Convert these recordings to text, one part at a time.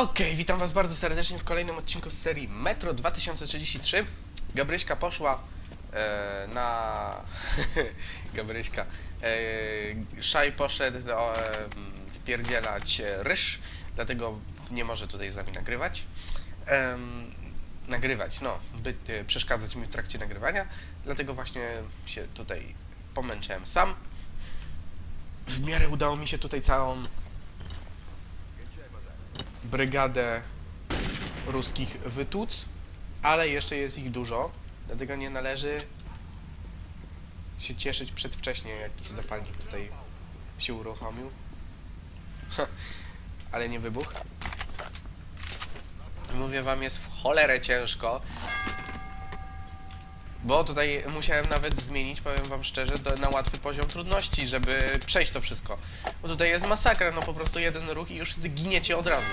Okej, witam was bardzo serdecznie w kolejnym odcinku z serii Metro 2033. Gabryśka poszła e, na... Gabryśka. E, Szaj poszedł o, e, wpierdzielać e, ryż, dlatego nie może tutaj z nami nagrywać. Em, nagrywać, no, by, e, przeszkadzać mi w trakcie nagrywania, dlatego właśnie się tutaj pomęczyłem sam. W miarę udało mi się tutaj całą brygadę ruskich wytłuc, ale jeszcze jest ich dużo, dlatego nie należy się cieszyć przedwcześnie, jakiś zapalnik tutaj się uruchomił. Ale nie wybuch. Mówię wam, jest w cholerę ciężko. Bo tutaj musiałem nawet zmienić, powiem wam szczerze, do, na łatwy poziom trudności, żeby przejść to wszystko. Bo tutaj jest masakra, no po prostu jeden ruch i już giniecie od razu.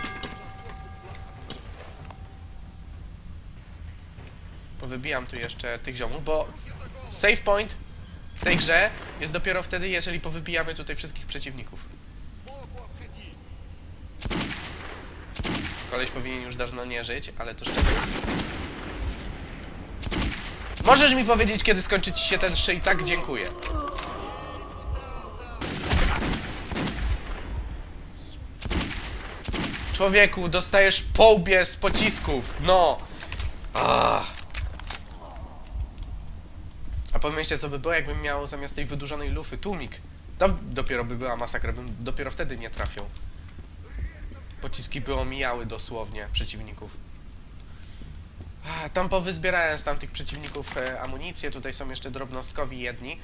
Powybijam tu jeszcze tych ziomów, bo save point w tej grze jest dopiero wtedy, jeżeli powybijamy tutaj wszystkich przeciwników. Koleś powinien już dawno nie żyć, ale to szczerze. Możesz mi powiedzieć, kiedy skończy ci się ten szyj? Tak, dziękuję. Człowieku, dostajesz po łbie z pocisków. No. Ach. A pomyślcie, co by było, jakbym miał zamiast tej wydłużonej lufy tłumik. To dopiero by była masakra, bym dopiero wtedy nie trafił. Pociski by omijały dosłownie przeciwników. Tam powyzbierałem z tamtych przeciwników e, amunicję, tutaj są jeszcze drobnostkowi jedni.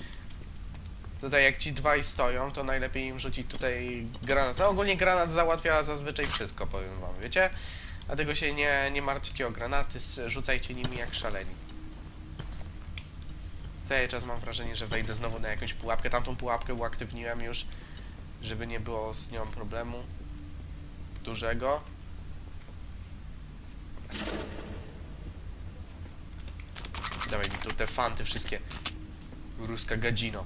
Tutaj jak ci dwaj stoją, to najlepiej im rzucić tutaj granat. No ogólnie granat załatwia zazwyczaj wszystko, powiem wam, wiecie? Dlatego się nie, nie martwcie o granaty, rzucajcie nimi jak szaleni. Cały czas mam wrażenie, że wejdę znowu na jakąś pułapkę. Tamtą pułapkę uaktywniłem już, żeby nie było z nią problemu dużego. Dawaj mi tu te fanty wszystkie. Ruska gadzino.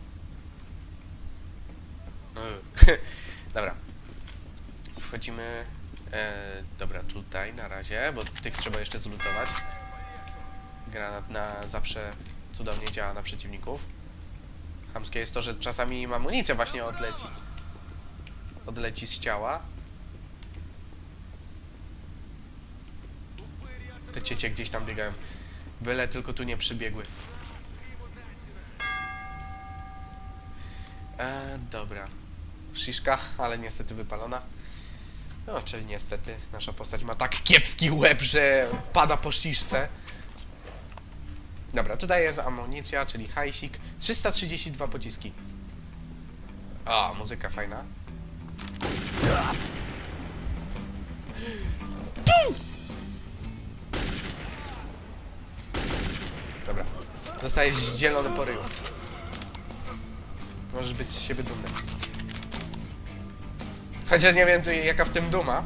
Yy. Dobra. Wchodzimy. E, dobra, tutaj na razie, bo tych trzeba jeszcze zlutować. Granat na zawsze cudownie działa na przeciwników. Chamskie jest to, że czasami amunicja właśnie odleci. Odleci z ciała. Te ciecie gdzieś tam biegają. Byle tylko tu nie przybiegły. E, dobra. Sziszka, ale niestety wypalona. No, czyli niestety nasza postać ma tak kiepski łeb, że pada po sziszce. Dobra, tutaj jest amunicja, czyli hajsik. 332 pociski. A, muzyka fajna. Pum! Zostajesz zdzielony po. Możesz być z siebie dumny. Chociaż nie co- jaka w tym duma.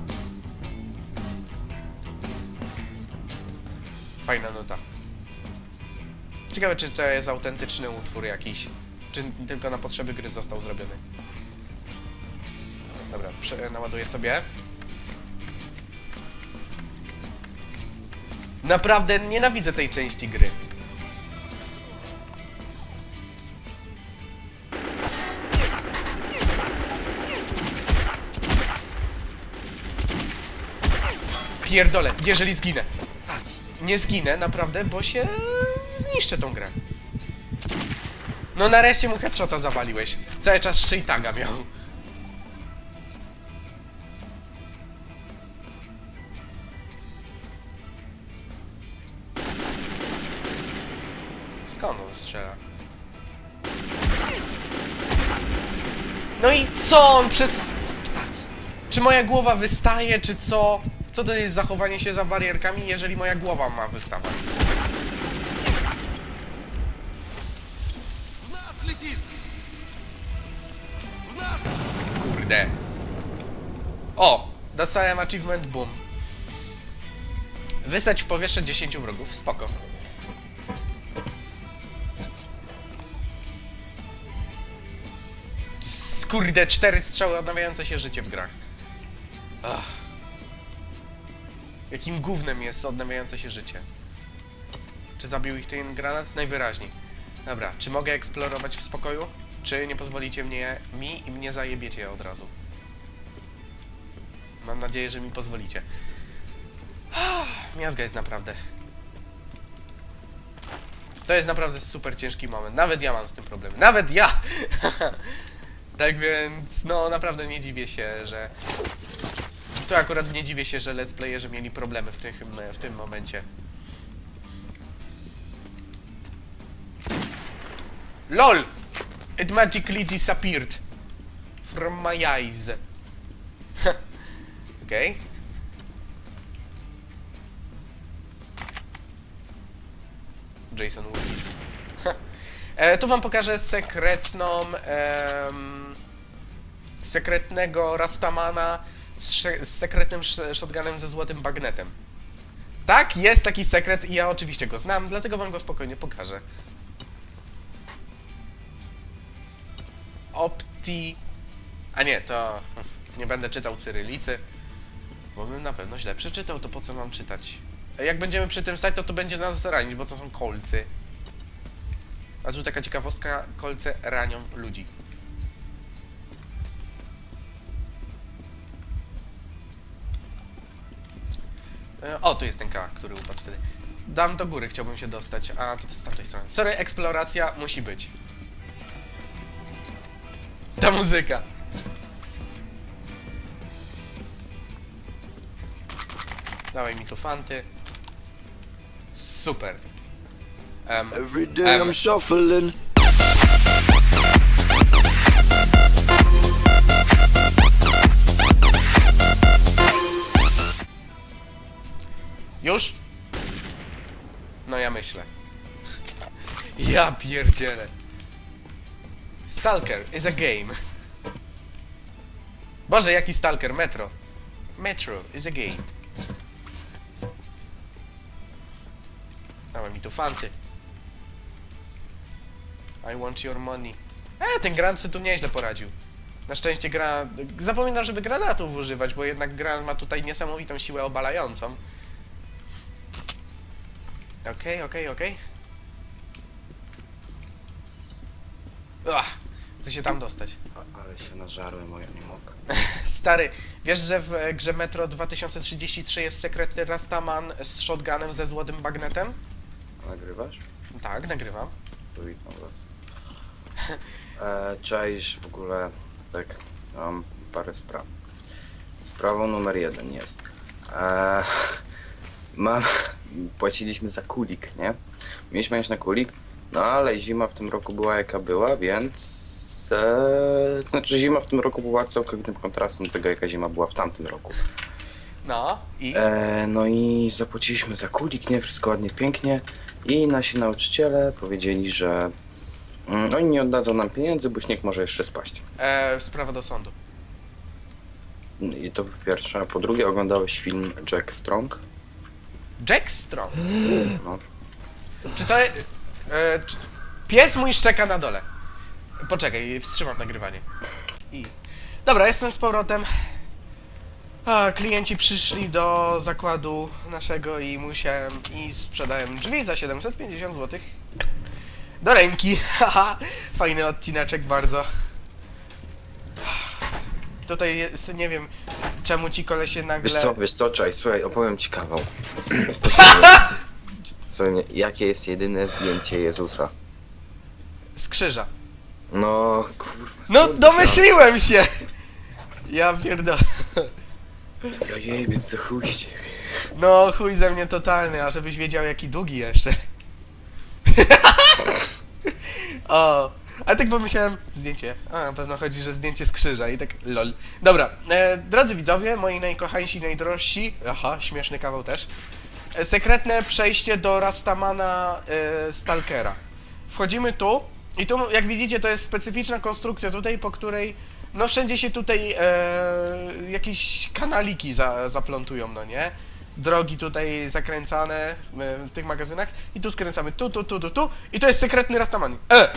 Fajna nuta. Ciekawe, czy to jest autentyczny utwór jakiś, czy tylko na potrzeby gry został zrobiony. Dobra, naładuję sobie. Naprawdę nienawidzę tej części gry. Pierdolę, jeżeli zginę. Nie zginę, naprawdę, bo się zniszczę tą grę. No nareszcie mu headshota zawaliłeś. Cały czas shaytaga miał. Skąd on strzela? No i co on przez... Czy moja głowa wystaje, czy co? Co to jest zachowanie się za barierkami, jeżeli moja głowa ma wystawać? Kurde. O! Docałem achievement boom. Wysać w powietrze 10 wrogów. Spoko. Kurde, cztery strzały odnawiające się życie w grach. Ugh. Jakim gównem jest odnawiające się życie? Czy zabił ich ten granat? Najwyraźniej. Dobra, czy mogę eksplorować w spokoju? Czy nie pozwolicie mnie, mi i mnie zajebiecie od razu? Mam nadzieję, że mi pozwolicie. Miazga jest naprawdę. To jest naprawdę super ciężki moment. Nawet ja mam z tym problem. Nawet ja! tak więc, no naprawdę nie dziwię się, że... To akurat nie dziwię się, że let's playerzy mieli problemy w tym, w tym momencie. LOL! It magically disappeared from my eyes. Okej. Jason Willis. e, tu wam pokażę sekretną... em, sekretnego Rastamana z, z sekretnym shotgunem ze złotym bagnetem. Tak, jest taki sekret i ja oczywiście go znam, dlatego wam go spokojnie pokażę. Opti... A nie, to... Nie będę czytał cyrylicy, bo bym na pewno źle przeczytał, to po co mam czytać? Jak będziemy przy tym stać, to to będzie nas ranić, bo to są kolcy. A tu taka ciekawostka, kolce ranią ludzi. O, tu jest ten K, który upadł wtedy. Dam do góry, chciałbym się dostać, a to z tamtej strony. Sorry, eksploracja musi być. Ta muzyka. Dawaj mi tu fanty. Super. Em, Every day Um, I'm shuffling. Myślę. Ja pierdzielę. Stalker is a game. Boże, jaki stalker? Metro. Metro is a game. Dawaj mi tu fanty. I want your money. E, ten granat sobie tu nieźle poradził. Na szczęście gra... Zapominam, żeby granatów używać, bo jednak granat ma tutaj niesamowitą siłę obalającą. Okej, okej, okej. Ach, chcę się tam dostać. A- Ale się nażarłem, o ja nie mogę. Stary, wiesz, że w e, grze Metro 2033 jest sekretny Rastaman z shotgunem ze złotym bagnetem? Nagrywasz? Tak, nagrywam. To witam was. E, czaisz w ogóle, tak, mam parę spraw. Sprawą numer jeden jest. E, mam, płaciliśmy za kulik, nie? Mieliśmy jechać na kulik, no ale zima w tym roku była jaka była, więc... E, znaczy zima w tym roku była całkowitym kontrastem do tego jaka zima była w tamtym roku. No, i? E, no i zapłaciliśmy za kulik, nie? Wszystko ładnie, pięknie. I nasi nauczyciele powiedzieli, że mm, oni nie oddadzą nam pieniędzy, bo śnieg może jeszcze spaść. E, sprawa do sądu. I to po pierwsze. A po drugie oglądałeś film Jack Strong? Jack Strong. Czy to... E, czy... Pies mój szczeka na dole. Poczekaj, wstrzymam nagrywanie. I... Dobra, jestem z powrotem. A, klienci przyszli do zakładu naszego i musiałem... I sprzedałem drzwi za 750 zł. Do ręki. Haha, fajny odcineczek bardzo. Tutaj jest, nie wiem, czemu ci kolesie nagle... Wiesz co, wiesz co, czaj, słuchaj, opowiem ci kawał. Co, nie, jakie jest jedyne zdjęcie Jezusa? Z krzyża. No, kurwa. No, domyśliłem się! Ja pierdolę. tam? Ja jebie, co chuj ciebie. No, chuj ze mnie totalny, a żebyś wiedział jaki długi jeszcze. o, a tak pomyślałem, zdjęcie. A, na pewno chodzi, że zdjęcie z krzyża i tak lol. Dobra, e, drodzy widzowie, moi najkochańsi, najdrożsi, aha, śmieszny kawał też. E, sekretne przejście do Rastamana e, Stalkera. Wchodzimy tu i tu, jak widzicie, to jest specyficzna konstrukcja tutaj, po której no wszędzie się tutaj e, jakieś kanaliki za, zaplątują, no nie? Drogi tutaj zakręcane w tych magazynach i tu skręcamy tu, tu, tu, tu, tu i to jest sekretny Rastaman. E!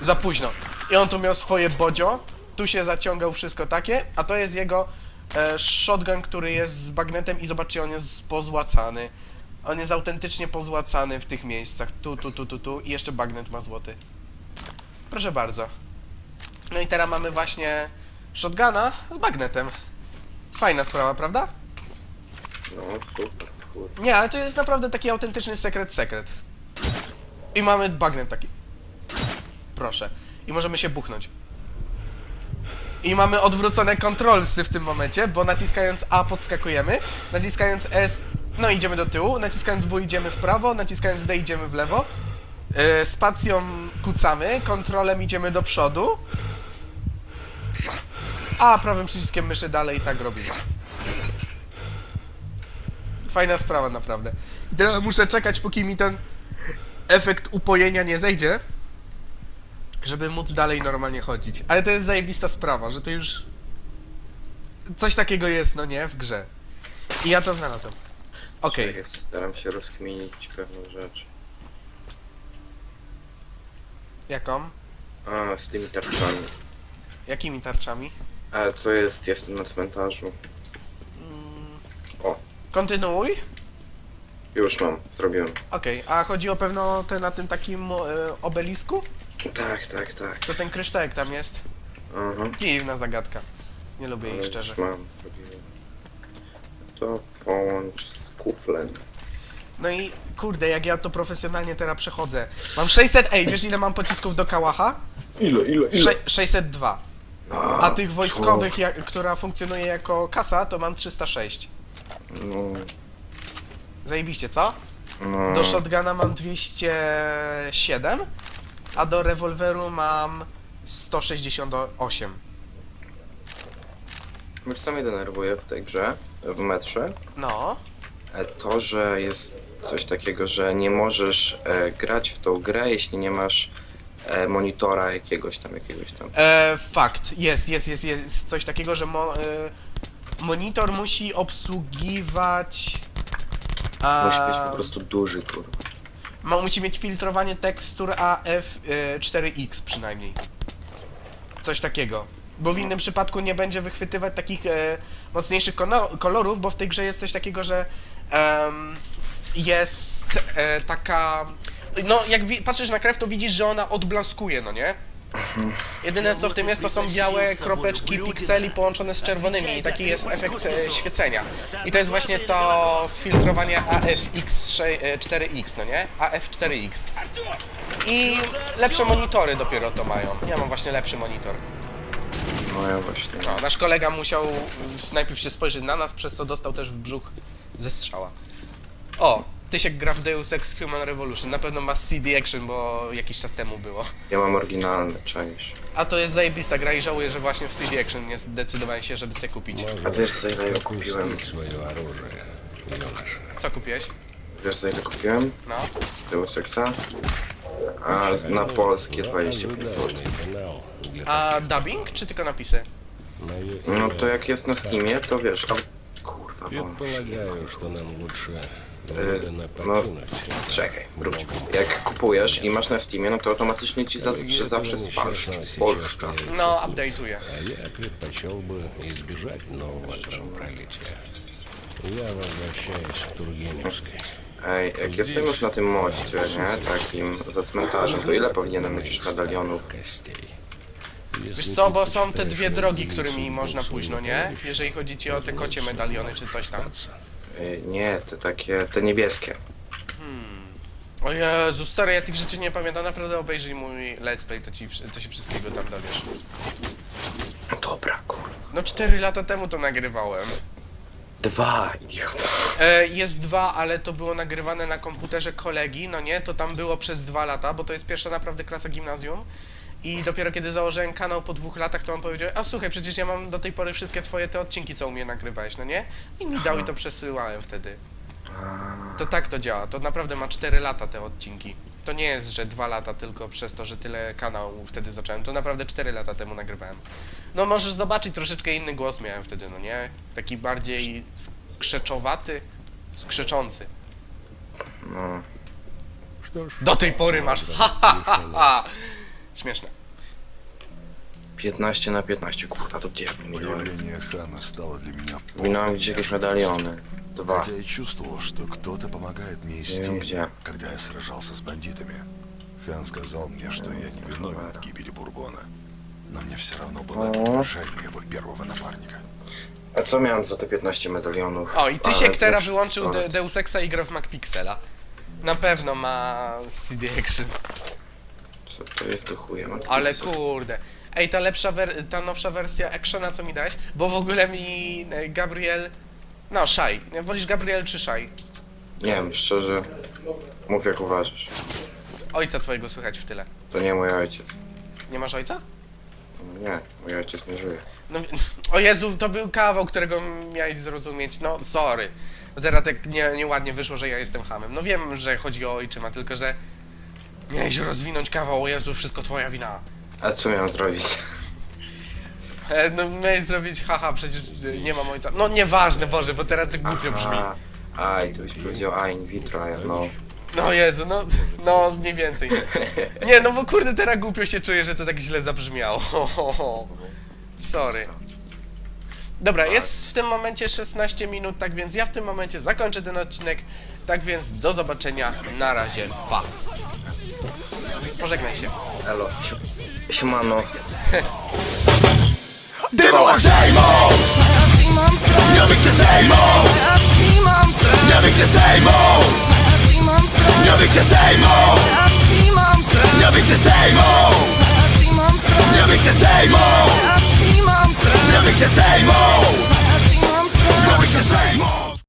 Za późno. I on tu miał swoje bodzio, tu się zaciągał wszystko takie, a to jest jego e, shotgun, który jest z bagnetem i zobaczcie, on jest pozłacany. On jest autentycznie pozłacany w tych miejscach. Tu, tu, tu, tu, tu i jeszcze bagnet ma złoty. Proszę bardzo. No i teraz mamy właśnie shotguna z bagnetem. Fajna sprawa, prawda? No, super. Nie, ale to jest naprawdę taki autentyczny sekret sekret. I mamy bagnet taki. Proszę. I możemy się buchnąć. I mamy odwrócone kontrolsy w tym momencie, bo naciskając A podskakujemy, naciskając S, no idziemy do tyłu, naciskając W idziemy w prawo, naciskając D idziemy w lewo, yy, spacją kucamy, kontrolem idziemy do przodu, a prawym przyciskiem myszy dalej tak robimy. Fajna sprawa naprawdę. I teraz muszę czekać, póki mi ten efekt upojenia nie zejdzie, żeby móc dalej normalnie chodzić. Ale to jest zajebista sprawa, że to już coś takiego jest, no nie, w grze. I ja to znalazłem. Okej, Czekaj, Staram się rozkminić pewną rzecz. jaką? A, z tymi tarczami. Jakimi tarczami? A co jest? Jestem na cmentarzu. Mm, O, kontynuuj. już mam, zrobiłem. Okej, a chodzi o pewno te na tym takim e, obelisku? Tak, tak, tak. Co ten kryształek tam jest? Aha. Dziwna zagadka. Nie lubię jej Ale szczerze. już mam, zrobiłem. To połącz z kuflem. No i kurde, jak ja to profesjonalnie teraz przechodzę. Mam 600, ej, wiesz ile mam pocisków do kałacha? Ile, ile, Sze 602. A tych wojskowych, jak, która funkcjonuje jako kasa, to mam 306. No, Zajebiście, co? no. Do shotguna mam 207, a do rewolweru mam 168. Wiesz co mnie denerwuje w tej grze, w metrze? No. E, To, że jest coś takiego, że nie możesz e, grać w tą grę, jeśli nie masz e, monitora jakiegoś tam, jakiegoś tam. E, fakt, jest, jest, jest, jest coś takiego, że mo, e, monitor musi obsługiwać... A, Musi być po prostu duży, kurwa. Ma, musi mieć filtrowanie tekstur AF4X przynajmniej. Coś takiego. Bo w innym przypadku nie będzie wychwytywać takich e, mocniejszych kolorów, bo w tej grze jest coś takiego, że jest e, taka... No, jak patrzysz na krew, to widzisz, że ona odblaskuje, no nie? Jedyne co w tym jest, to są białe kropeczki pikseli połączone z czerwonymi i taki jest efekt e, świecenia. I to jest właśnie to filtrowanie AFX4X, no nie? AF4X. I lepsze monitory dopiero to mają. Ja mam właśnie lepszy monitor. No ja właśnie. No, nasz kolega musiał najpierw się spojrzeć na nas, przez co dostał też w brzuch ze strzała. O, Tysiek gra w Deus Ex Human Revolution. Na pewno ma CD Action, bo jakiś czas temu było. Ja mam oryginalny, czaisz. A to jest zajebista gra i żałuję, że właśnie w CD Action nie zdecydowałem się, żeby sobie kupić. A wiesz za ile ją kupiłem? Опусти свое оружие, юноша. Co kupiłeś? Wiesz za ile kupiłem? No. Deus Exa? A na polskie 25 zł. Ожидаемый финал для A dubbing, czy tylko napisy? Мое No имя to jak jest na Steamie, to wiesz, a... Kurwa, wąż. Предполагаю, что нам лучше Э, немедленно no, покинуть. это Czekaj, wróć. много Jak kupujesz i masz na Steamie, no to automatycznie ci zawsze, Этого zawsze несчастного spalsz. сейчас Spolszcza. появится No, тут. update'uję. А я предпочел бы избежать нового кровопролития. Я возвращаюсь к Тургеневской. Ej, jak jestem już na tym moście, nie, takim za cmentarzem, to ile powinienem mieć już medalionów? Wiesz co, bo są te dwie drogi, którymi można pójść, no nie? Jeżeli chodzi ci o te kocie medaliony czy coś tam. Ej, Nie, te takie, te niebieskie. O Jezu, stary, ja tych rzeczy nie pamiętam, naprawdę obejrzyj mój let's play, to, ci, wsz- to się wszystkiego tam dowiesz. No dobra, kurwa. No 4 lata temu to nagrywałem. Dwa, idiota. E, jest dwa, ale to było nagrywane na komputerze kolegi, no nie? To tam było przez dwa lata, bo to jest pierwsza naprawdę klasa gimnazjum. I dopiero kiedy założyłem kanał po dwóch latach, to on powiedział, a słuchaj, przecież ja mam do tej pory wszystkie twoje te odcinki, co u mnie nagrywałeś, no nie? I mi dał i to przesyłałem wtedy. To tak to działa, to naprawdę ma 4 lata te odcinki. To nie jest, że 2 lata tylko przez to, że tyle kanału wtedy zacząłem, to naprawdę 4 lata temu nagrywałem. No możesz zobaczyć, troszeczkę inny głos miałem wtedy, no nie? Taki bardziej skrzeczowaty, skrzeczący. No. Do tej pory masz ha ha ha ha! Śmieszne. 15 na 15, kurwa, to gdzie ja bym minąłem? Появление Хана стало для меня Minąłem полной gdzieś jakieś неожиданностью. medaliony. Dwa. Хотя я чувствовал, что кто-то помогает мне из Не тени, где. когда я сражался с бандитами. Хан сказал мне, что я не виновен в гибели Бурбона. Но мне все равно было О. жаль моего первого напарника. A co miałem za te 15 medalionów? O, i Tysiek Ale teraz też wyłączył sporo. De Deus Exa i gra w MacPixela. Na pewno ma CD Action. Co to jest do chuja? Mam Ale pizza. kurde. Ej, ta lepsza, ta nowsza wersja Actiona, co mi dałeś? Bo w ogóle mi e, Gabriel... No, Shai. Wolisz Gabriel czy Shai? Nie wiem, szczerze. Mów jak uważasz. Ojca twojego słychać w tyle. To nie mój ojciec. Nie masz ojca? Nie, mój ojciec nie żyje. No, o Jezu, to był kawał, którego miałeś zrozumieć. No, sorry. No teraz tak nie, nieładnie wyszło, że ja jestem hamem. No wiem, że chodzi o ojczyma, tylko że... Miałeś rozwinąć kawał, o Jezu, wszystko twoja wina. A co miałem zrobić? E, no miałeś zrobić, haha, przecież e, nie mam ojca. No nieważne, Boże, bo teraz to głupio brzmi. Aha. Aj, tu byś powiedział a in vitro, a ja no. No Jezu, no, no mniej więcej. Nie, no bo kurde, teraz głupio się czuję, że to tak źle zabrzmiało. Sorry. Dobra, jest w tym momencie 16 minut, tak więc ja w tym momencie zakończę ten odcinek. Tak więc do zobaczenia, na razie, pa. Pożegnaj się. Elo, siemano. Dywoła Sejmu! Nie wyjdzie Sejmu! Nie wyjdzie Sejmu! Nie wyjdzie Sejmu! Nie wyjdzie Sejmu! Nie wyjdzie Sejmu! Nie wyjdzie Sejmu! Nie wyjdzie Sejmu!